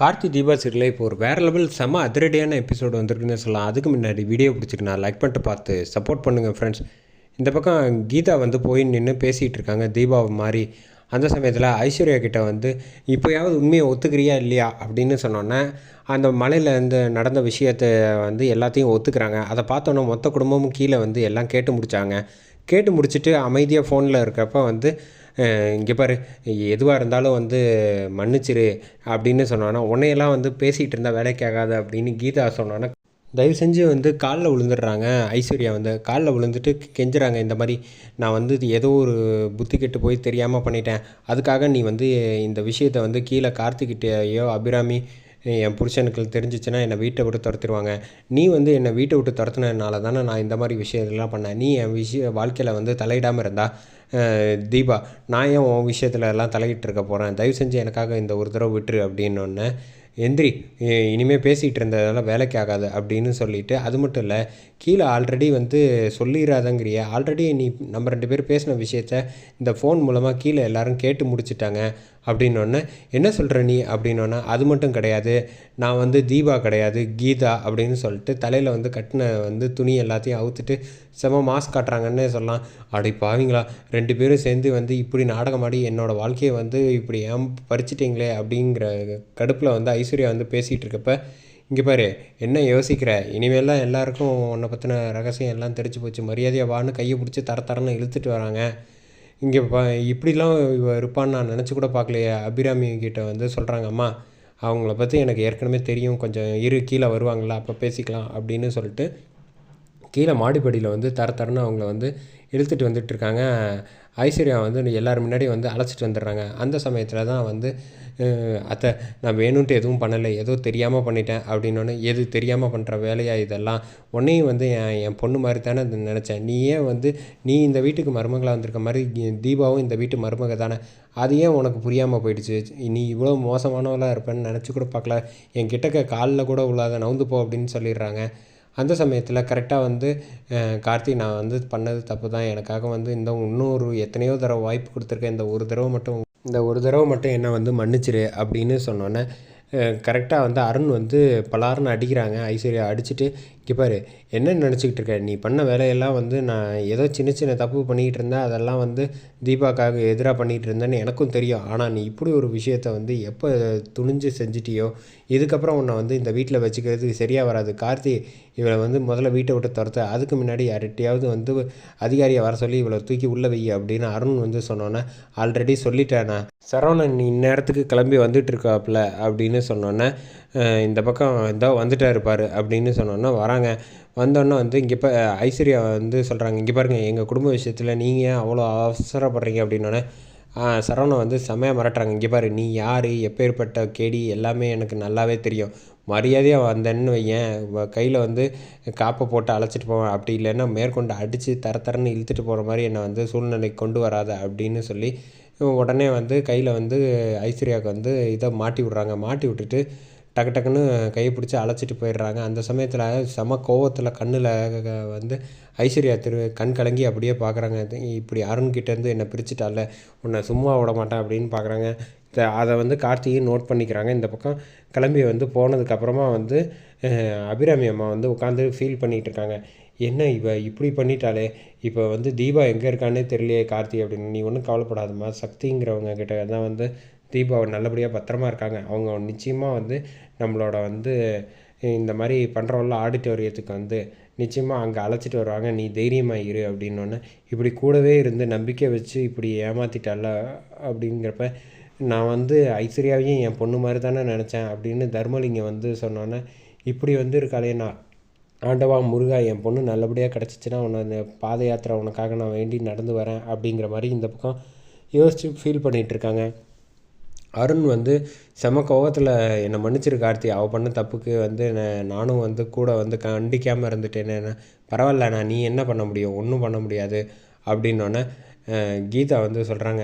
கார்த்தி தீபா சீரியலில் இப்போ ஒரு வேறு லெவல் செம அதிரடியான எபிசோடு வந்திருக்குன்னு சொல்லலாம். அதுக்கு முன்னாடி வீடியோ பிடிச்சிருக்கேன் லைக் பண்ணிட்டு பார்த்து சப்போர்ட் பண்ணுங்கள் ஃப்ரெண்ட்ஸ் இந்த பக்கம் கீதா வந்து போய் நின்று பேசிகிட்டு இருக்காங்க. தீபாவை மாதிரி அந்த சமயத்தில் ஐஸ்வர்யா கிட்டே வந்து இப்போயாவது உண்மையை ஒத்துக்கிறியா இல்லையா? அப்படின்னு சொன்னோன்னே அந்த மலையில் இருந்து நடந்த விஷயத்தை வந்து எல்லாத்தையும் ஒத்துக்கிறாங்க. அதை பார்த்தோன்னே மொத்த குடும்பமும் கீழே வந்து எல்லாம் கேட்டு முடித்தாங்க கேட்டு முடிச்சுட்டு அமைதியாக ஃபோனில் இருக்கப்போ வந்து இங்கே பாரு எதுவாக இருந்தாலும் வந்து மன்னிச்சிரு அப்படின்னு சொன்னான்னா உன்னையெல்லாம் வந்து பேசிகிட்டு இருந்தால் வேலைக்கு ஆகாது அப்படின்னு கீதா சொன்னோன்னா தயவு செஞ்சு வந்து காலில் விழுந்துடுறாங்க ஐஸ்வர்யா வந்து. காலில் விழுந்துட்டு கெஞ்சுறாங்க இந்த மாதிரி நான் வந்து இது ஏதோ ஒரு புத்தி கெட்டு போய் தெரியாமல் பண்ணிட்டேன். அதுக்காக நீ வந்து இந்த விஷயத்தை வந்து கீழே கார்த்திகிட்டேயோ அபிராமி என் புருஷனுக்கு தெரிஞ்சிச்சுன்னா என்னை வீட்டை விட்டு துரத்திடுவாங்க. நீ வந்து என்னை வீட்டை விட்டு துரத்துனதுனால தானே நான் இந்த மாதிரி விஷயத்தெல்லாம் பண்ணேன். நீ என் விஷய வாழ்க்கையில் வந்து தலையிடாமல் இருந்தால் தீபா நான் ஏன் உன் விஷயத்துல எல்லாம் தலையிட்டு இருக்க போகிறேன் தயவு செஞ்சு எனக்காக இந்த ஒரு தடவை விட்டுரு அப்படின்னொன்னே எந்திரி இனிமேல் பேசிகிட்டு இருந்ததெல்லாம் வேலைக்கு ஆகாது அப்படின்னு சொல்லிட்டு அது மட்டும் இல்லை கீழே ஆல்ரெடி வந்து சொல்லிடாதங்கிறிய ஆல்ரெடி நீ நம்ம ரெண்டு பேரும் பேசின விஷயத்த இந்த ஃபோன் மூலமாக கீழே எல்லாரும் கேட்டு முடிச்சிட்டாங்க அப்படின்னொன்னே என்ன சொல்கிற நீ? அப்படின்னோன்னே அது மட்டும் கிடையாது. நான் வந்து தீபா கிடையாது கீதா அப்படின்னு சொல்லிட்டு தலையில் வந்து கட்டின வந்து துணி எல்லாத்தையும் அவுத்துட்டு செம மாஸ்க் காட்டுறாங்கன்னே சொல்லலாம். அப்படி பாவீங்களா ரெண்டு ரெண்டு பேரும் சேர்ந்து வந்து இப்படி நாடகம் ஆடி என்னோடய வாழ்க்கையை வந்து இப்படி ஏன் பறிச்சிட்டிங்களே அப்படிங்கிற கடுப்பில் வந்து ஐஸ்வர்யா வந்து பேசிகிட்டு இருக்கப்ப இங்கே பாரு என்ன யோசிக்கிற? இனிமேலாம் எல்லாருக்கும் உன்னை பற்றின ரகசியம் எல்லாம் தெரிஞ்சு போச்சு. மரியாதையாக வான்னு கையை பிடிச்சி தர தரன்னு இழுத்துட்டு வராங்க. இங்கே ப இப்படிலாம் இவ இருப்பான்னு நான் நினச்சி கூட பார்க்கலையே. அபிராமி கிட்ட வந்து சொல்கிறாங்க அம்மா அவங்கள பற்றி எனக்கு ஏற்கனவே தெரியும். கொஞ்சம் இரு கீழே வருவாங்களா அப்போ பேசிக்கலாம். அப்படின்னு சொல்லிட்டு கீழே மாடிப்படியில் வந்து தர தரன்னு அவங்கள வந்து இழுத்துட்டு வந்துட்டுருக்காங்க. ஐஸ்வர்யா வந்து எல்லோரும் முன்னாடி வந்து அழைச்சிட்டு வந்துடுறாங்க. அந்த சமயத்தில் தான் வந்து அத்தை நான் வேணும்ன்ட்டு எதுவும் பண்ணலை. ஏதோ தெரியாமல் பண்ணிட்டேன். அப்படின்னோடனே எது தெரியாமல் பண்ணுற வேலையாக இதெல்லாம்? உன்னையும் வந்து என் என் பொண்ணு மாதிரி தானே நினச்சேன். நீ ஏன் வந்து நீ இந்த வீட்டுக்கு மருமகளாக வந்திருக்க மாதிரி தீபாவும் இந்த வீட்டு மருமக தானே. அது ஏன் உனக்கு புரியாமல் போயிடுச்சு? நீ இவ்வளோ மோசமானவளாக இருப்பேன்னு நினச்சி கூட பார்க்கல. என் கிட்டக்க காலில் கூட உள்ளாத நவுந்து போ அப்படின்னு சொல்லிடுறாங்க. அந்த சமயத்தில் கரெக்டாக வந்து கார்த்தி நான் வந்து பண்ணது தப்பு தான். எனக்காக வந்து இந்த இன்னொரு எத்தனையோ தடவை வாய்ப்பு கொடுத்துருக்கேன். இந்த ஒரு தடவை மட்டும் இந்த ஒரு தடவை மட்டும் என்னை வந்து மன்னிச்சிரு அப்படின்னு சொன்னோன்னே கரெக்டாக வந்து அருண் வந்து பலாருன்னு அடிக்கிறாங்க. ஐஸ்வர்யா அடிச்சுட்டு இங்கே பாரு என்ன நினச்சிக்கிட்டு இருக்க? நீ பண்ண வேலையெல்லாம் வந்து நான் ஏதோ சின்ன சின்ன தப்பு பண்ணிக்கிட்டு இருந்தேன் அதெல்லாம் வந்து தீபாக்காக எதிராக பண்ணிகிட்டு இருந்தேன்னு எனக்கும் தெரியும். ஆனால் நீ இப்படி ஒரு விஷயத்த வந்து எப்போ துணிஞ்சு செஞ்சிட்டியோ இதுக்கப்புறம் உன்னை வந்து இந்த வீட்டில் வச்சுக்கிறதுக்கு சரியாக வராது. கார்த்தி இவளை வந்து முதல்ல வீட்டை விட்டு துரத்த அதுக்கு முன்னாடி யார்கிட்டையாவது வந்து அதிகாரியை வர சொல்லி இவளை தூக்கி உள்ளே வை அப்படின்னு அருண் வந்து சொன்னோன்னே ஆல்ரெடி சொல்லிட்டேண்ணா சரவணன் நீ இந்நேரத்துக்கு கிளம்பி வந்துட்டு இருக்காப்புல அப்படின்னு சொன்னோன்னே இந்த பக்கம் இதோ வந்துட்டா இருப்பார் அப்படின்னு சொன்னோன்னே வராங்க. வந்தோன்னே வந்து இங்கே இப்போ ஐஸ்வர்யா வந்து சொல்கிறாங்க இங்கே பாருங்கள் எங்கள் குடும்ப விஷயத்தில் நீங்கள் அவ்வளோ அவசரப்படுறீங்க? அப்படின்னோடனே சரவணன் வந்து செம்மையாக மிரட்டுறாங்க. இங்கே பாரு நீ யார்? எப்பேற்பட்ட கேடி? எல்லாமே எனக்கு நல்லாவே தெரியும். மரியாதையாக வந்தேன்னு வையேன். கையில் வந்து காப்பை போட்டு அழைச்சிட்டு போவேன். அப்படி இல்லைன்னா மேற்கொண்டு அடித்து தர தரன்னு இழுத்துட்டு போகிற மாதிரி என்னை வந்து சூழ்நிலைக்கு கொண்டு வராத அப்படின்னு சொல்லி உடனே வந்து கையில் வந்து ஐஸ்வர்யாவுக்கு வந்து இதை மாட்டி விட்றாங்க. மாட்டி விட்டுட்டு டக்கு டக்குன்னு கையை பிடிச்சி அழைச்சிட்டு போயிடுறாங்க. அந்த சமயத்தில் செம கோவத்தில் கண்ணில் வந்து ஐஸ்வர்யா திரு கண் கலங்கி அப்படியே பார்க்குறாங்க இப்படி அருண்கிட்டேருந்து என்னை பிரிச்சுட்டால உன்னை சும்மா விட மாட்டேன் அப்படின்னு பார்க்குறாங்க அதை வந்து கார்த்திகையும் நோட் பண்ணிக்கிறாங்க. இந்த பக்கம் கிளம்பி வந்து போனதுக்கப்புறமா வந்து அபிராமி அம்மா வந்து உட்காந்து ஃபீல் பண்ணிகிட்டு இருக்காங்க. என்ன இவ இப்படி பண்ணிட்டாலே இப்போ வந்து தீபா எங்கே இருக்கானே தெரியலையே கார்த்தி அப்படின்னு. நீ ஒன்றும் கவலைப்படாதம்மா. சக்திங்கிறவங்க கிட்ட தான் வந்து தீபா நல்லபடியாக பத்திரமா இருக்காங்க. அவங்க நிச்சயமாக வந்து நம்மளோட வந்து இந்த மாதிரி பண்ணுறவங்கள ஆடிட்டோரியத்துக்கு வந்து நிச்சயமாக அங்கே அழைச்சிட்டு வருவாங்க. நீ தைரியமாக இரு அப்படின்னோடனே இப்படி கூடவே இருந்து நம்பிக்கை வச்சு இப்படி ஏமாத்திட்டல அப்படிங்கிறப்ப நான் வந்து ஐஸ்வர்யாவையும் என் பொண்ணு மாதிரி தானே நினச்சேன் அப்படின்னு தர்மலிங்கம் வந்து சொன்னோன்னே இப்படி வந்து இருக்காளே நான் ஆண்டவா முருகா என் பொண்ணு நல்லபடியாக கிடச்சிச்சின்னா உன்னை அந்த பாத யாத்திரை உனக்காக நான் வேண்டி நடந்து வரேன் அப்படிங்கிற மாதிரி இந்த பக்கம் யோசித்து ஃபீல் பண்ணிகிட்ருக்காங்க அருண் வந்து செம கோவத்தில் என்னை மன்னிச்சிரு கார்த்தி. அவள் பண்ண தப்புக்கு வந்து நானும் வந்து கூட வந்து கண்டிக்காமல் இருந்துட்டேன்னு பரவாயில்லண்ணா நீ என்ன பண்ண முடியும்? ஒன்றும் பண்ண முடியாது. அப்படின்னோடனே கீதா வந்து சொல்கிறாங்க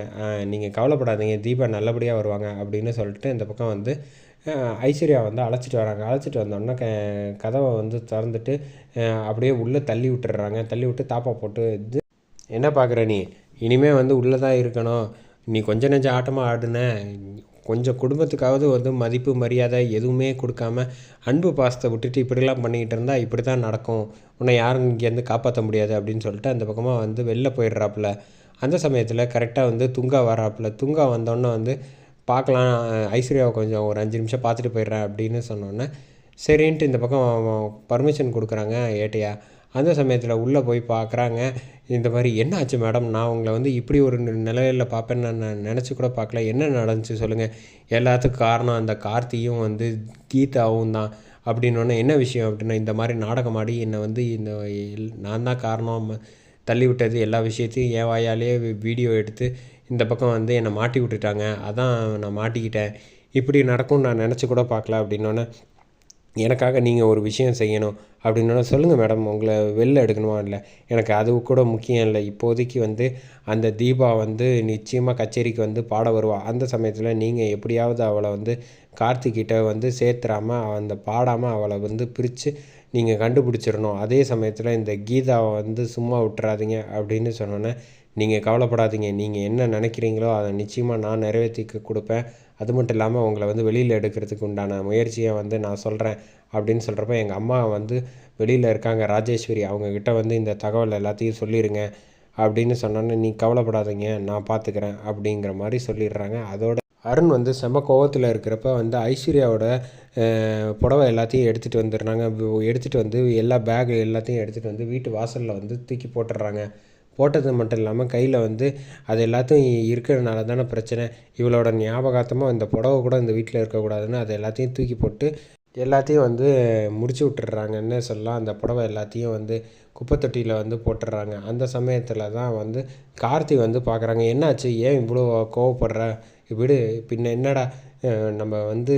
நீங்கள் கவலைப்படாதீங்க தீபா நல்லபடியாக வருவாங்க அப்படின்னு சொல்லிட்டு இந்த பக்கம் வந்து ஐஸ்வர்யா வந்து அழைச்சிட்டு வராங்க. அழைச்சிட்டு வந்தோடனே க கதவை வந்து திறந்துட்டு அப்படியே உள்ளே தள்ளி விட்டுறாங்க. தள்ளி விட்டு தாப்பா போட்டு இது என்ன பார்க்குற நீ? இனிமேல் வந்து உள்ளே தான் இருக்கணும். நீ கொஞ்ச நெஞ்சம் ஆட்டமாக ஆடுன. கொஞ்சம் குடும்பத்துக்காவது வந்து மதிப்பு மரியாதை எதுவுமே கொடுக்காம அன்பு பாசத்தை விட்டுட்டு இப்படிலாம் பண்ணிக்கிட்டு இருந்தால் இப்படி தான் நடக்கும். உன்னை யாரும் இங்கேருந்து காப்பாற்ற முடியாது அப்படின்னு சொல்லிட்டு அந்த பக்கமாக வந்து வெளில போயிடுறாப்புல. அந்த சமயத்தில் கரெக்டாக வந்து துங்கா வராப்புல. துங்கா வந்தோடனே வந்து பார்க்கலாம் ஐஸ்வர்யாவை கொஞ்சம் ஒரு அஞ்சு நிமிஷம் பார்த்துட்டு போயிடுறேன் அப்படின்னு சொன்னோன்னே சரின்ட்டு இந்த பக்கம் பர்மிஷன் கொடுக்குறாங்க ஏட்டையா. அந்த சமயத்தில் உள்ளே போய் பார்க்குறாங்க இந்த மாதிரி என்ன ஆச்சு மேடம்? நான் உங்களை வந்து இப்படி ஒரு நிலையில் பார்ப்பேன்னு நான் நினச்சி கூட பார்க்கல என்ன நடந்துச்சு சொல்லுங்கள் எல்லாத்துக்கும் காரணம் அந்த கார்த்தியும் வந்து கீதாவும் தான். அப்படின்னோடனே என்ன விஷயம் அப்படின்னா இந்த மாதிரி நாடகம் ஆடி என்னை வந்து இந்த எல்- நான் தான் காரணம். தள்ளி விட்டது எல்லா விஷயத்தையும் என் வாயாலேயே வீடியோ எடுத்து இந்த பக்கம் வந்து என்னை மாட்டி விட்டுட்டாங்க. அதான் நான் மாட்டிக்கிட்டேன். இப்படி நடக்கும்னு நான் நினச்சி கூட பார்க்கல அப்படின்னோடனே எனக்காக நீங்கள் ஒரு விஷயம் செய்யணும் அப்படின்னா சொல்லுங்கள் மேடம் உங்களை வெளில எடுக்கணுமா இல்லை? எனக்கு அது கூட முக்கியம் இல்லை. இப்போதைக்கு வந்து அந்த தீபா வந்து நிச்சயமாக கச்சேரிக்கு வந்து பாட வருவாள் அந்த சமயத்தில் நீங்கள் எப்படியாவது அவளை வந்து கார்த்திக்கிட்ட வந்து சேர்த்துறாம அந்த பாடாமல் அவளை வந்து பிரித்து நீங்கள் கண்டுபிடிச்சிடணும். அதே சமயத்தில் இந்த கீதாவை வந்து சும்மா விட்டுறாதீங்க அப்படின்னு சொன்னோன்னே நீங்கள் கவலைப்படாதீங்க. நீங்கள் என்ன நினைக்கிறீங்களோ அதை நிச்சயமாக நான் நிறைவேற்றிக்க கொடுப்பேன். அது மட்டும் இல்லாமல் உங்களை வந்து வெளியில் எடுக்கிறதுக்கு உண்டான முயற்சியை வந்து நான் சொல்கிறேன் அப்படின்னு சொல்கிறப்ப எங்கள் அம்மா வந்து வெளியில் இருக்காங்க. ராஜேஸ்வரி அவங்கக்கிட்ட வந்து இந்த தகவல் எல்லாத்தையும் சொல்லிடுங்க அப்படின்னு சொன்னோன்னே நீ கவலைப்படாதீங்க நான் பார்த்துக்கிறேன் அப்படிங்கிற மாதிரி சொல்லிடுறாங்க. அதோட அருண் வந்து செம கோவத்தில் இருக்கிறப்ப வந்து ஐஸ்வர்யாவோட புடவை எல்லாத்தையும் எடுத்துகிட்டு வந்துடுறாங்க. எடுத்துகிட்டு வந்து எல்லா பேக் எல்லாத்தையும் எடுத்துகிட்டு வந்து வீட்டு வாசலில் வந்து தூக்கி போட்டுடுறாங்க. போட்டது மட்டும் இல்லாமல் கையில் வந்து அது எல்லாத்தையும் இருக்கிறதுனால தானே பிரச்சனை. இவளோட ஞாபகார்த்தமாக இந்த புடவை கூட இந்த வீட்டில் இருக்கக்கூடாதுன்னு அதை எல்லாத்தையும் தூக்கி போட்டு எல்லாத்தையும் வந்து முடிச்சு விட்டுறாங்கன்னு சொல்லலாம். அந்த புடவை எல்லாத்தையும் வந்து குப்பை தொட்டியில் வந்து போட்டுடுறாங்க. அந்த சமயத்தில் தான் வந்து கார்த்தி வந்து பார்க்குறாங்க என்னாச்சு? ஏன் இவ்வளோ கோவப்படுற? விடு. பின்ன என்னடா? நம்ம வந்து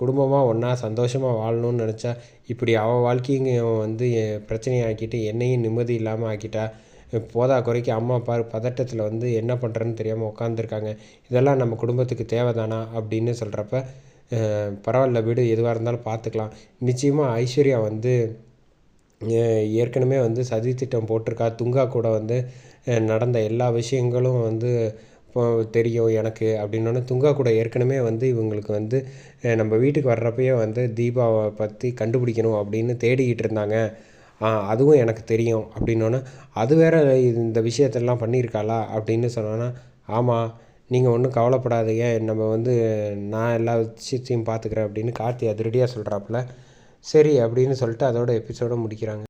குடும்பமாக ஒன்றா சந்தோஷமாக வாழணும்னு நினச்சா இப்படி அவள் வாழ்க்கையும் வந்து பிரச்சனையாக்கிட்டு என்னையும் நிம்மதி இல்லாமல் ஆக்கிட்டா? போதா குறைக்கு அம்மா அப்பா பதட்டத்தில் வந்து என்ன பண்ணுறேன்னு தெரியாமல் உட்காந்துருக்காங்க இதெல்லாம் நம்ம குடும்பத்துக்கு தேவைதானா? அப்படின்னு சொல்கிறப்ப பரவாயில்ல விடு எதுவாக இருந்தாலும் பார்த்துக்கலாம். நிச்சயமாக ஐஸ்வர்யா வந்து ஏற்கனவே வந்து சதி திட்டம் போட்டிருக்கா. துங்கா கூட வந்து நடந்த எல்லா விஷயங்களும் வந்து இப்போ தெரியும் எனக்கு அப்படின்னோடனே துங்கா கூட ஏற்கனவே வந்து இவங்களுக்கு வந்து நம்ம வீட்டுக்கு வர்றப்பயே வந்து தீபாவை பற்றி கண்டுபிடிக்கணும் அப்படின்னு தேடிக்கிட்டு இருந்தாங்க. அதுவும் எனக்கு தெரியும் அப்படின்னோடனே அது வேற இந்த விஷயத்தெல்லாம் பண்ணியிருக்காளா? அப்படின்னு சொன்னோன்னா ஆமாம் நீங்கள் ஒன்றும் கவலைப்படாதீங்க. நம்ம வந்து நான் எல்லா விஷயத்தையும் பார்த்துக்கிறேன் அப்படின்னு கார்த்தி அதிரடியாக சொல்கிறாப்புல சரி அப்படின்னு சொல்லிட்டு அதோட எபிசோடை முடிக்கிறாங்க.